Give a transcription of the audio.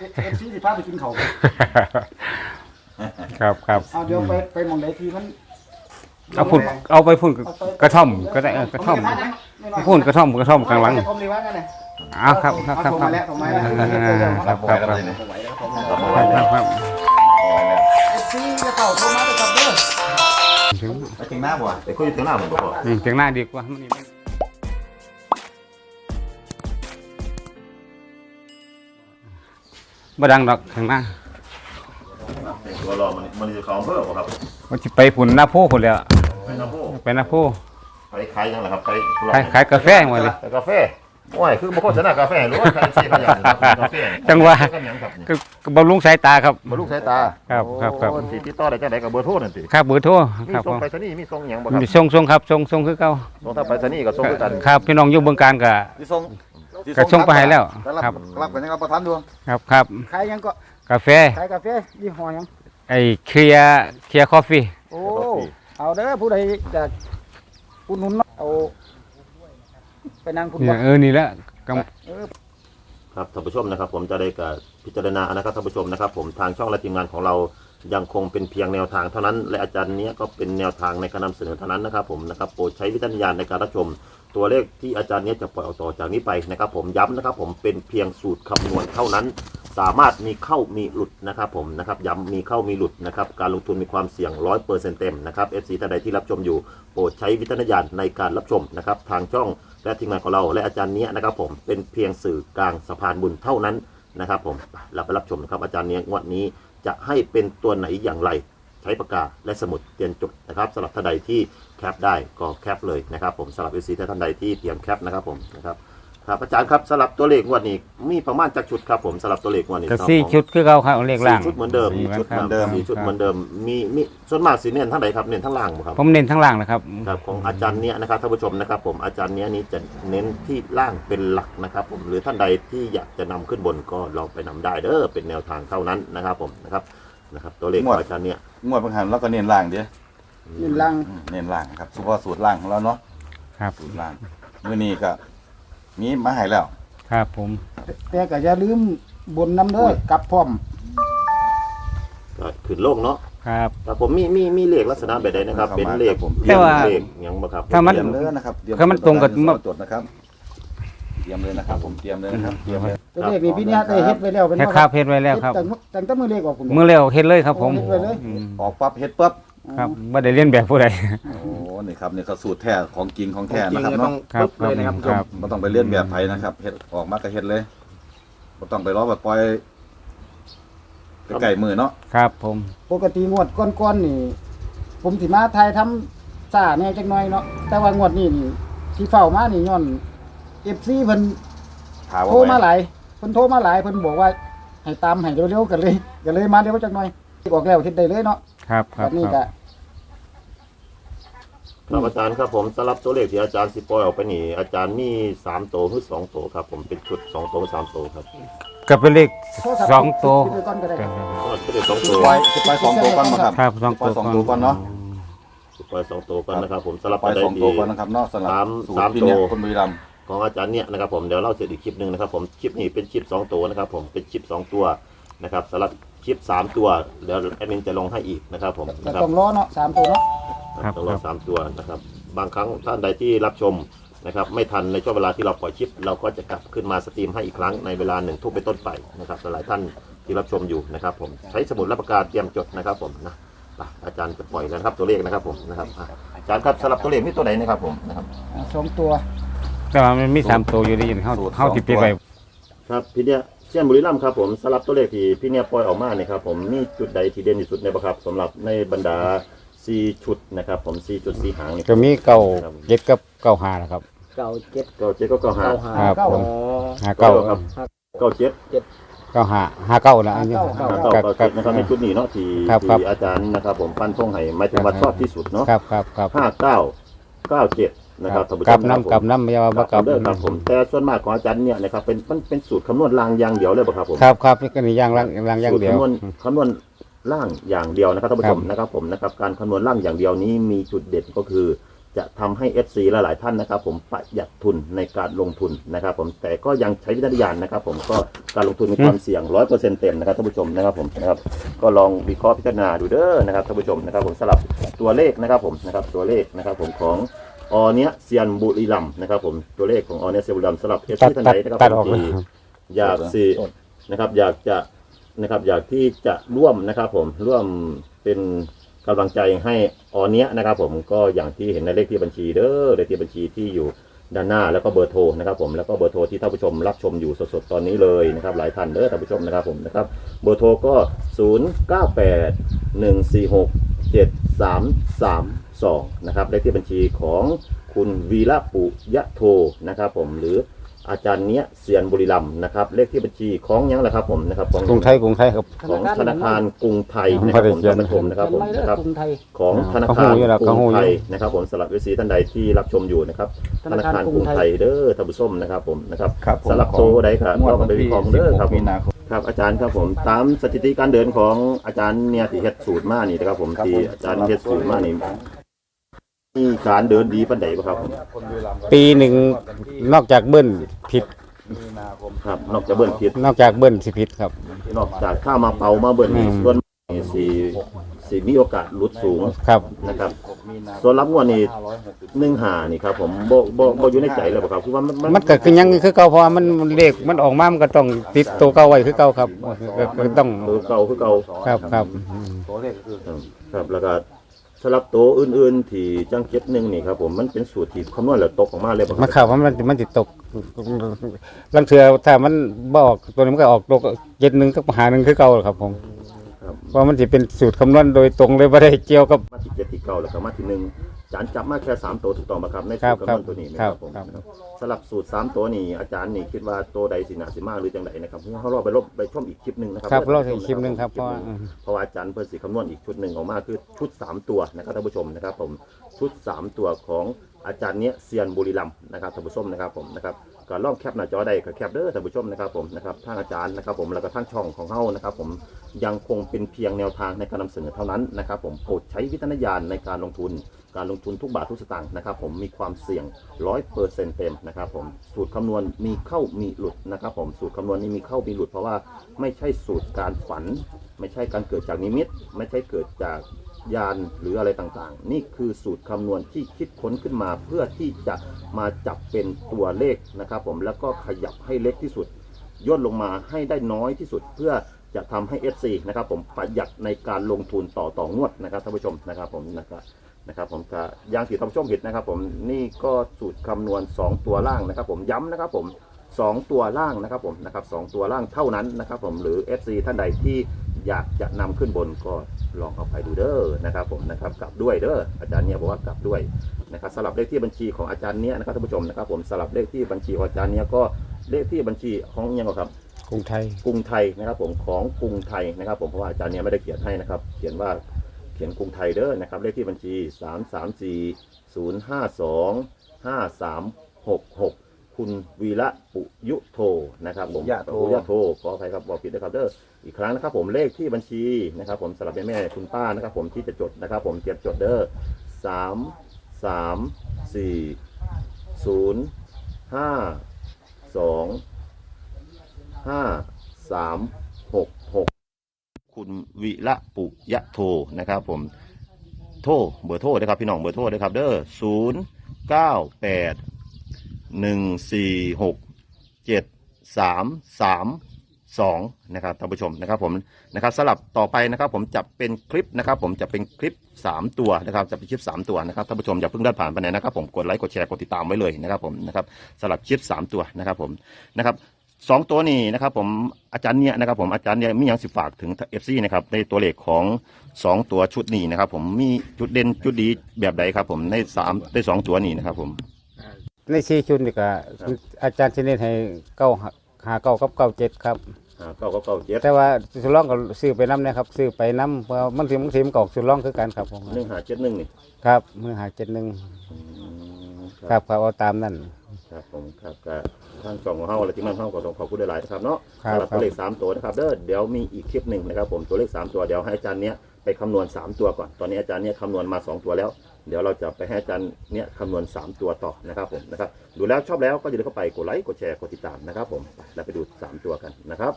เอฟซีสิพาไปกินเขาวครับครับเอาเดี๋ยวไปไปหมองใดทีมันเอาพุ่นเอาไปพุ่นกระท่อมก็ได้เออกระท่อมผจพานะไม่น้อยพุ่นกระท่อมกระท่อมกลางหลังผมเลยว่ากันเลยอ้าวครับครับครับผมครัมาบแล้วผมมาแล้วครับครับครับผมไหวแล้วผมครับครับเอฟซีจะเต่าโทรมาจะกลับเด้อถึงไปถึงหน้าบ่ไปคุยถึงหน้าผมบ่อืมถึงหน้าดีกว่ามันนี่ บ่ดังดอกข้างหน้าตัวรอมันมันจะเข้าอำเภอบ่ครับมันสิไปพุ่นหน้าโพพุ่นแล้วไปนาโพไปหน้าโพไปขายยังไงครับไปขายขายกาแฟหมดเลยไปกาแฟโอ้ยคือบ่โฆษณากาแฟหรือว่าใครสิขายอย่างกาแฟจังหวะกันหยังครับก็ก็บำรุงสายตาครับบ่ลูกสายตาครับครับครับโอ้สิติดต่อได้จังไดกับเบอร์โทรนั่นติครับเบอร์โทรมีครับส่งผมไปรษณีย์มีส่งหยังบ่ครับมีส่งส่งครับส่งส่งคือเก่าส่งทางไปรษณีย์ก็ส่งด้วยกันครับพี่น้องอยู่เบืองการก็ที่ส่ง ก็ส่งไปให้แล้วรับครับ รับกันยังรับประทานดูครับครับขายยังก็กาแฟขายกาแฟยี่ห้อหยัง ไอ้เคลียร์เคลียร์คอฟฟี่โอ้ เอาเด้อผู้ใดจะอุดหนุนเนาะเอาไปนั่งคุณเนี่บ่ยเออนี่แหละกครับท่านผู้ชมนะครับ ผมจะได้กับพิจารณานะครับท่านผู้ชมนะครับ ผมทางช่องและทีมงานของเรายังคงเป็นเพียงแนวทางเท่านั้น และอาจารย์เนี้ยก็เป็นแนวทางในการนำเสนอเท่านั้นนะครับ ผมนะครับโปรดใช้วิจารณญาณในการรับชม ตัวเลขที่อาจารย์เนี้ยจะปล่อยออกต่อจากนี้ไปนะครับผมย้ำนะครับผมเป็นเพียงสูตรคำนวณเท่านั้น สามารถมีเข้ามีหลุดนะครับผมนะครับย้ำมีเข้ามีหลุดนะครับการลงทุนมีความเสี่ยงร้อยเปอร์เซ็นต์เต็มนะครับ FC ท่านใดที่รับชมอยู่โปรดใช้วิจารณญาณในการรับชมนะครับทางช่องและทีมงานของเราและอาจารย์เนี้ยนะครับผมเป็นเพียงสื่อกลางสะพานบุญเท่านั้นนะครับผมเราไปรับชมนะครับอาจารย์เนี้ยงวดนี้จะให้เป็นตัวไหนอย่างไร ใช้ปากกาและสมุดเตรียมจดนะครับสำหรับท่านใดที่ แคปได้ก็แคปเลยนะครับผมสำหรับ FC ท่านใดที่เตรียมแคปนะครับผมนะครับครับอาจารย์ครับสำหรับตัวเลขงวดนี้มีประมาณจักชุดครับผมสำหรับตัวเลขงวดนี้ำก็สี่ชุดคือเขาครับเลขล่างสี่ชุดเหมือนเดิมสี่ชุดคเหรัมือบนเดิมสี่ชุดเหมือนเดิมมีมีส่วนมากสีเน้นทั้งใดครับเน้นทั้งล่างบ่ครับผมเน้นทั้งล่างนะครับครับของอาจารย์เนี้ยนะครับท่านผู้ชมนะครับผมอาจารย์เนี้ยนี้จะเน้นที่ล่างเป็นหลักนะครับผมหรือท่านใดที่อยากจะนำขึ้นบนก็ลองไปนำได้เด้อเป็นแนวทางเท่านั้นนะครับผมนะครับนะครับตัวเลขของอาจารย์เนี้ยงวดบางหันแล้วก็เน้นล่างเด้อ ยินลังอืมเน้นล่างครับเฉพาะสูตรล่างของเราเนาะครับสูตรล่างมื้อนี้ก็มีมาให้แล้ว ครับผม แต่ก็อย่าลืมบนน้ำเด้อกลับพร้อม ก็ขึ้นโลกเนาะครับ แต่ผมมีมีมีเลขลักษณะแบบใดนะครับ เป็นเลขแต่ว่าเลขหยังบ่ครับถ้ามัน เตรียมเลยนะครับเตรียมถ้ามันตรงกับมาจดนะครับเตรียมเลยนะครับ ผมเตรียมเลยนะครับเตรียมเลยตัวเลขนี่พี่เนี่ยได้เฮ็ดไว้แล้วเป็นเฮ็ดบ่ครับเฮ็ดไว้แล้วครับตั้งตั้งแต่มือเลขออกคุณ มือเร็วเฮ็ดเลยครับผม เฮ็ดไว้เลย อืมออกปั๊บเฮ็ดปั๊บ ครับไม่ได้เรียนแบบผู้ใด โอ้นี่ครับนี่ก็สูตรแท้ของจริงของจริแท้งนะๆครับเนี่ยต้เนาะองครับปึ๊บเลยนะครับครับบ่ต้องไปเลียนแบบไผนะครับเฮ็ดออกมาก็เฮ็ดเลยบ่ต้องไปรอแบบปล่อยใกล้ๆมือเนาะครับผม ปกติงวดก้อนๆนี่ ผมสิมาทายทำซ่าแหน่จักหน่อยเนาะแต่ว่างวดนี้นี่ที่เฝ้ามานี่ย้อน FC เพิ่นถามโทรว่ามาไว้หลายเพิ่นโทรมาหลายเพิ่นบอกว่า ให้ตามให้เร็วๆกันเลยก็เลยมาเร็วจักหน่อยออกแล้วเฮ็ดได้เลยเนาะ ครับคแบรับบนี้คก็รับครับอาจารย์ครับผมสำหรับตัวเลขที่อาจารย์สิปล่อยออกไปนี่ อาจารย์มีสามตัวหรือสองตัวครับ ผมเป็นชุดสองตัวสามตัวครับก็เป็นเลขโทรศัพท์สองตัวปิดไว้ก่อนก็ได้ครับก็จะเป็นสองสิตัวปล่อยสิปล่อยสองตัวก่อนบ่ครับครับสองปล่ตัอยวสองตัวก่อนเนาะสิปล่อยสองตัวก่อนนะครับ ผมสำหรับปล่อยประเด็สนองที่ตัวก่อนนะครับเนาะสำหรับสามสูตสารมที่เนี่ยตัว คนบุรีรัมย์ของอาจารย์เนี่ยนะครับผมเดี๋ยวเล่าเสร็จอีกคลิปหนึ่งนะครับผมคลิปนี้เป็นคลิปสองตัวนะครับผมเป็นคลิปสองตัวนะครับสำหรับ คลิปสามตัวเดี๋ยวแอดมินจะลงให้อีกนะครับผมก็นะครับต้องรอเนาะสามตัวเนาะครับต้องรอสามตัวนะครับบางครั้งท่านใดที่รับชมนะครับไม่ทันในช่วงเวลาที่เราปล่อยคลิป เราก็จะกลับขึ้นมาสตรีมให้อีกครั้งในเวลาหนึ่งทุ่มเป็นต้นไปนะครับหลายท่านที่รับชมอยู่นะครับผมใช้สมุดรับประกาศเตรียมจดนะครับผมนะไปอาจารย์จะปล่อยแล้วนะครับตัวเลขนะครับผมนะครับอะอาจารย์ครับสำหรับตัวเลขนี่ตัวไหนนะครับผมนะครับ อ่าสองตัว แต่ว่ามันมีสามตัวอยู่ดีเฮาสูตรเฮาสิไปไว้ ครับพี่เนี่ย เชียนบุรีรัมย์ครับผมสำหรับตัวเลขที่พี่เนี่ยปล่อยออกมาเนี่ยครับผมมีจุดใดที่เด่นที่สุดในบ่ครับสำหรับในบรรดาซีชุดนะครับ ผมซีจุดสีหางนี่ก็มีเก้าเจ็ดกับเก้าห้านะครับ เก้าเจ็ดเก้าเจ็ดก็เก้าห้าเก้าห้าครับเก้าผมอ๋อห้าเก้าครับเก้าเจ็ดเก้าห้าห้าเก้านะอันนี้ห้าห้าเก้าเก้าเก้าเจ็ดนะครับในชุดนี้เนาะที่ครับครับ ที่อาจารย์นะครับ ผมฟันธงให้หมายถึงว่าชอบที่สุดเนาะครับครับครับห้าเก้าเก้าเจ็ด นะครับท่านผู้ชกับมครับน้ำกับน้ำไม่ว่าบ่คกัรับบเด้อครับผมแต่ส่วนมากของอาจารย์เนี่ยนะครับเป็นมันเป็นสูตรคำนวณรางอย่างเดียวเลยป่ะครับผมครับครับนี่ก็นี่ย่างล่างล่างอย่างเดียวสูตรคำนวณคำนวณล่างอย่างเดียวนะครับท่านผู้ชมครับนะครับผมนะครับการคำนวณล่างอย่างเดียวนี้มีจุดเด่นก็คือ จะทำให้ FC หลายๆท่านนะครับ ผมประหยัดทุนในการลงทุนนะครับ ผมแต่ก็ยังใช้วิจารณญาณนะครับ ผมก็การลงทุนมีความเสี่ยงร้อยเปอร์เซ็นต์เต็มนะครับท่านผู้ชมนะครับผมนะครับก็ลองวิเคราะห์พิจารณาดูเด้อนะครับท่านผู้ชมนะครับ ผมสลับตัวเลขนะครับผมนะครับตัวเลขนะครับ ผมของ ออเนี้ยเซียนบุรีรัมย์นะครับผมตัวเลขของออเนี้ยเซียนบุรีรัมย์สลับเอฟตัดซีท่านตัดใดนะครับตัดผมออกเลยที่ครับ อยากสินะครับ อยากจะนะครับอยากที่จะร่วมนะครับผมร่วมเป็นกำลังใจให้ออเนี้ยนะครับ ผมก็อย่างที่เห็นในเลขที่บัญชีเด้อเลขที่บัญชีที่อยู่ด้านหน้าแล้วก็เบอร์โทรนะครับ ผมแล้วก็เบอร์โทรที่ท่านผู้ชมรับชมอยู่สดๆตอนนี้เลยนะครับ หลายท่านเด้อท่านผู้ชมนะครับผมนะครับ เบอร์โทรก็ 0 9 8 1 4 6 7 3 3 2นะครับเลขที่บัญชีของคุณวีระปุยะโทนะครับผมหรืออาจารย์เนี้ยเซียนบุรีรัมย์นะครับ เลขที่บัญชีของยังแหละครับผมนะครับของกรุงไทยกรุงไทยครับ ของธนาคารกรุงไทยนะครับผมท่านผู้ชมนะครับผมเขียนะครับไว้เด้อกรุงไทยของธนาเขาคารหูอยู่แล้วกรุเขาหูงอยู่ไทยนะครับผมสำหรับเอซีท่านใดที่รับชมอยู่นะครับธนาคารกรุงไทยเด้อท่านผู้ชมนะครับผมนะครับครับผมสำหรับโตใดครับงวดก็วันไปวิที่เคราะห์เด้อครับ16ผมีมนาคมครับอาจารย์ครับผมตามสถิติการเดินของอาจารย์เนี่ยที่เฮ็ดสูตรมานี่นะครับผมครับที่ผมอาจารย์เฮ็ดสูตรมานี่ มีการเดินดีปานใดบ่ครับผมปีหนึ่งนอกจากเบิ้ลผิดมีนาคมครับ นอกจากเบิ้ลผิด นอกจากเบิ้ลสิผิดครับ นอกจากข้ามาเป่ามาเบิ้ลนี่อืมส่วนนี่สิสิมีโอกาสหลุดสูงครับนะครับมีนาส่วนรับงวดนี่หนึ่งหานี่ครับ ผมบ่บ่บ่อยู่ในใจเลยบ่ครับคือว่ามันมันก็คือยังคือเก่าเพราะว่ามันมันเลขมันออกมามันก็ต้องติดตัวเก่าไว้คือเก่าครับก็ก็ต้องคือเก่าคือเก่าครับครับตัวเลขก็คือครับครับแล้วก็ สำหรับตัวอื่นๆ ที่จังเก็ตหนึ่งนี่ครับผมมันเป็นสูตรที่คำนวณแล้วตกออกมาเลยบ่คมัรันบข่าวว่ามันมันติดตกลังเทือถ้ามันบออกตัวนี้มันก็ออกตัวเจ็ดหนึ่งก็หาหนึ่งคือเก่าครับผมครับเพราะมันจะเป็นสูตรคำนวณโดยตรงเลยไม่ได้เกี่ยวกับมาที่เจ็ดที่เก้าแล้วก็มาที่หนึ่ง จานจับมาแค่สามตัวถูกต้องไหมครับในครัสูบตรคำนวณตัวนี้นะคครัรับบผมครับ นะครับสำหรับสูตรสามตัวนี่อาจารย์นี่คิดว่าตัวใดสินาสิมากหรือจังไดนะครับเพราะเขารอไปลบไปชมอีกคลิปหนึ่งนะครัครับพื่อเราท่จะผู้ชมคลิปหนึ่งครับคเพราะว่าลิปหนึ่งเพราะว่าอาจารย์เพิ่นสิคำนวณอีกชุดหนึ่งออกมาคือชุด3ตัวนะครับท่านผู้ชมนะครับผมชุด3ตัวของอาจารย์เนี้ยเซียนบุรีรัมย์นะครับท่านผู้ชมนะครับผมนะครับ ก็ลองแคปหน้าจอได้ก็แคปเด้อท่านผู้ชมนะครับผมนะครับทางอาจารย์นะครับผมแล้วก็ทางช่องของเฮานะครับผมยังคงเป็นเพียงแนวทางในการนำเสนอเท่านั้นนะครับผมโปรดใช้วิจารณญาณในการลงทุน การลงทุนทุกบาททุกสตางค์นะครับผมมีความเสี่ยงร้อยเปอร์เซ็นต์เต็มนะครับผมสูตรคำนวณมีเข้ามีหลุดนะครับผมสูตรคำนวณนี้มีเข้ามีหลุดเพราะว่าไม่ใช่สูตรการฝัน ไม่ใช่การเกิดจากนิมิต ไม่ใช่เกิดจาก ยานหรืออะไรต่างๆ นี่คือสูตรคำนวณที่คิดค้นขึ้นมาเพื่อที่จะมาจับเป็นตัวเลขนะครับผมแล้วก็ขยับให้เล็กที่สุดย่นลงมาให้ได้น้อยที่สุดเพื่อจะทำให้ FC นะครับผมประหยัดในการลงทุนต่อต่องวดนะครับท่านผู้ชมนะครับผมนะครับนะครับผมก็ยางที่ท่านผู้ชมเห็นนะครับผมนี่ก็สูตรคำนวณ 2 ตัวล่างนะครับ ผมย้ำนะครับผม2ตัวล่างนะครับผมนะครับสองตัวล่างเท่านั้นนะครับผมหรือ FC ท่านใดที่ อยากจะนำขึ้นบนก็ลองเอาไปดูเด้อนะครับผมนะครับกลับด้วยเด้ออาจารย์เนี่ยบอกว่ากลับด้วยนะครับสลับเลขที่บัญชีของอาจารย์เนี่ยนะครับท่านผู้ชมนะครับ ผมสลับเลขที่บัญชีของอาจารย์เนี่ยก็เลขที่บัญชีของยังไงครับกรุงไทยกรุงไทยนะครับ ผมของกรุงไทยนะครับ ผมเพราะว่าอาจารย์เนี่ยไม่ได้เขียนให้นะครับ เขียนว่าเขียนกรุงไทยเด้อนะครับ เลขที่บัญชี 3 3 4 0 5 2 5 3 6 6 คุณวีระปุยุโทนะครับผมปุยะโท ปุยะโทขออภัยครับบอกผิดนะครับเด้ออีกครั้งนะครับผมเลขที่บัญชีนะครับ ผมสำหรับแม่ๆคุณป้านะครับ ผมที่จะจดนะครับ ผมเตรียมจดเด้อสามสามสี่ศูนย์ห้าสองห้าสามหกหกคุณวิระปุยะโทนะครับ ผมโทรเบอร์โทรนะครับพี่น้องเบอร์โทรนะครับเด้อศูนย์เก้าแปด หนึ่งสี่หกเจ็ดสามสามสองนะครับท่านผู้ชมนะครับผมนะครับสลับต่อไปนะครับผมจะเป็นคลิปนะครับ ผมจะเป็นคลิปสามตัวนะครับจะเป็นคลิปสามตัวนะครับท่านผู้ชมอย่าเพิ่งเดินผ่านไปไหนนะครับผมกดไลค์กดแชร์กดติดตามไว้เลยนะครับผมนะครับสลับคลิปสามตัวนะครับผมนะครับสองตัวนี้นะครับผมอาจารย์เนี่ยนะครับผมอาจารย์เนี่ยมีอย่างสิฝากถึงเอฟซีนะครับในตัวเลขของสองตัวชุดนี้นะครับผมมีจุดเด่นจุดดีแบบใดครับผมในสามในสองตัวนี้นะครับผม ในซีชุนนี่ก็อาจารย์ที่เน้นให้เก้าหาเก้ากับเก้าเจ็ดครับ อ่าเก้าเก้าเก้าเจ็ดแต่ว่าสุดล่องก็ซื้อไปน้ำนะครับซื้อไปน้ำเพราะมันถึงมันถึงกอกสุดล่องคือกันครับผมหนึ่งหาเจ็ดหนึ่งนี่ครับมือหาเจ็ดหนึ่งอืมครับครับเอาตามนั่น ครับผมครับก็ทางช่องของเฮาและที่มันเฮาก็ต้องขอบคุณหลายๆนะครับเนาะครับสำหรับตัวเลขสามตัวนะครับเด้อเดี๋ยวมีอีกคลิปหนึ่งนะครับผมตัวเลขสามตัวเดี๋ยวให้อาจารย์เนี้ยไปคำนวณสามตัวก่อนตอนนี้อาจารย์เนี้ยคำนวณมาสองตัวแล้ว เดี๋ยวเราจะไปให้อาจารย์เนี่ยคำนวณ 3 ตัวต่อนะครับผมนะครับดูแล้วชอบแล้วก็อย่าลืมเข้าไปกดไลค์กดแชร์กดติดตามนะครับผมแล้วไปดู 3 ตัวกันนะครับ